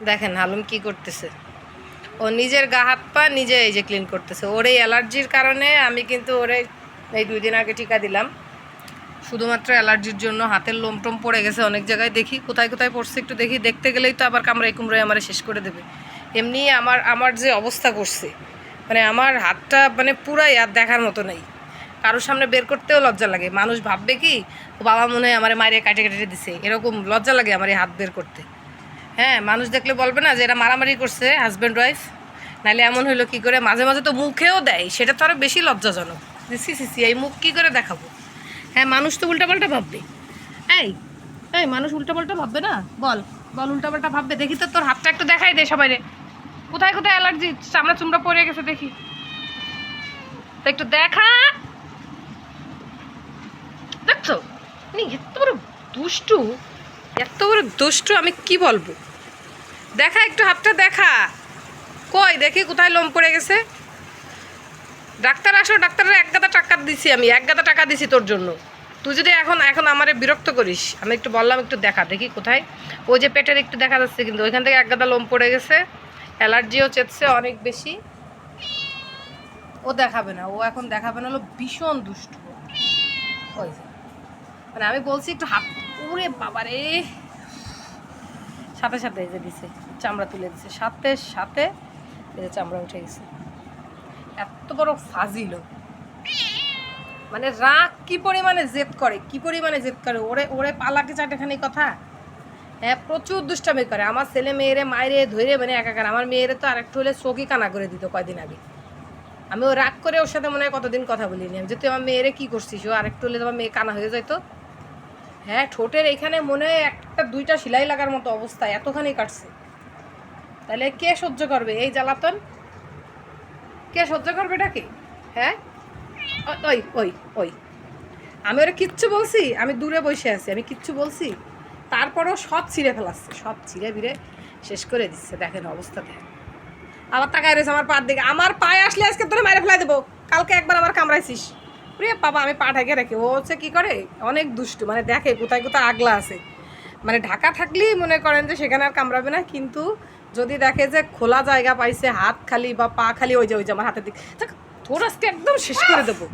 দেখেন হালুম কি করতেছে। ও নিজের গা হাত পা নিজে এই যে ক্লিন করতেছে। ওর এই অ্যালার্জির কারণে আমি কিন্তু ওরে এই দুই দিন আগে টিকা দিলাম। শুধুমাত্র অ্যালার্জির জন্য হাতের লোম টোম পড়ে গেছে অনেক জায়গায় দেখি। কোথায় কোথায় পড়ছে একটু দেখি। দেখতে গেলেই তো আবার কামড়াই কুমড়াই আমার শেষ করে দেবে। এমনি আমার আমার যে অবস্থা করছে মানে আমার হাতটা মানে পুরাই আর দেখার মতো নেই। কারোর সামনে বের করতেও লজ্জা লাগে। মানুষ ভাববে কি বাবা মনে হয় আমার মায়ের কাটে কেটে দিছে। এরকম লজ্জা লাগে আমার এই হাত বের করতে। হ্যাঁ মানুষ দেখলে বলবে না যে এরা মারামারি করছে হাজব্যান্ড ওয়াইফ নাহলে এমন হলো কি করে, মাঝে মাঝে তো মুখেও দেয়, সেটা তো আরও বেশি লজ্জাজনক। সি সি সি, এই মুখ কী করে দেখাবো? হ্যাঁ মানুষ তো উল্টাপাল্টা ভাববে। এই এই, মানুষ উল্টাপাল্টা ভাববে না? বল বল উল্টাপাল্টা ভাববে। দেখি তো তোর হাতটা একটু দেখাই দে সবাই রে কোথায় কোথায় অ্যালার্জি চামড়া চুমড়া পড়ে গেছে, দেখি। একটু দেখা। দেখছ? নি এত বড় দুষ্টু, এত বড় দুষ্টু আমি কি বলব? দেখা, একটু হাতটা দেখা। কই, দেখি কোথায় লোম পড়ে গেছে। ডাক্তার, আসো, ডাক্তারের এক গাদা টাকা দিছি আমি, এক গাদা টাকা দিছি তোর জন্য। তুই যদি এখন এখন আমারে বিরক্ত করিস, আমি একটু বললাম, একটু দেখা, দেখি কোথায়। ওই যে পেটের একটু দেখা যাচ্ছে কিন্তু, ওইখান থেকে এক গাদা লোম পড়ে গেছে। অ্যালার্জিও চেপছে অনেক বেশি। ও দেখাবে না, ও এখন দেখাবে না, হলো ভীষণ দুষ্টু। মানে আমি বলছি, একটু হাত উড়ে বাবারে। সাথে সাথে এই যে দিছে, চামড়া তুলে দিছে। সাথে সাথে এই যে চামড়া উঠে গেছে। এত বড় ফাজিল মানে রাগ কি পরিমাণে জেদ করে, কি পরিমাণে জেদ করে? ওরে ওরে পালাকে চারটেখানি কথা? হ্যাঁ প্রচুর দুষ্টামি করে। আমার ছেলে মেয়েরে, মায়েরে ধরে মানে একাকার আমার মেয়েরে তো আরেকটু হলে চোখই কানা করে দিত কয়দিন আগে। আমি ও রাগ করে ওর সাথে মনে হয় কতদিন কথা বলিনি। আমি যে তুই আমার মেয়েরে কী করছিস? ও আর একটু হলে তোমার মেয়ে কানা হয়ে যাইতো। হ্যাঁ ঠোঁটের এখানে মনে হয় একটা, দুইটা সেলাই লাগার মতো অবস্থা, এতখানি কাটছে। তাহলে কে সহ্য করবে? এই জ্বালাতন? কে সহ্য করবে এটাকে হ্যাঁ? ওই ওই ওই। আমি ওরা কিচ্ছু বলছি? আমি দূরে বসে আছি, আমি কিচ্ছু বলছি? তারপরেও সব ছিঁড়ে ফেলাচ্ছে, সব ছিঁড়ে বিড়ে শেষ করে দিচ্ছে। দেখেন অবস্থা, দেখেন। আবার তাকায় রয়েছে আমার পার দিকে। আমার পায়ে আসলে আজকে তোরে মেরে ফেলাই দেবো। কালকে একবার আমার কামড়াইছিস। রে বাবা, আমি পা ঢাকে রাখি। ও হচ্ছে কী করে? অনেক দুষ্টু মানে দেখে কোথায় কোথায় আগলা আছে। মানে ঢাকা থাকলেই মনে করেন যে সেখানে আর কামড়াবে না, কিন্তু যদি দেখে যে খোলা জায়গা পাইছে, হাত খালি বা পা খালি, ওই যে ওই যে আমার হাতের দিক তোর আজকে একদম শেষ করে দেবো।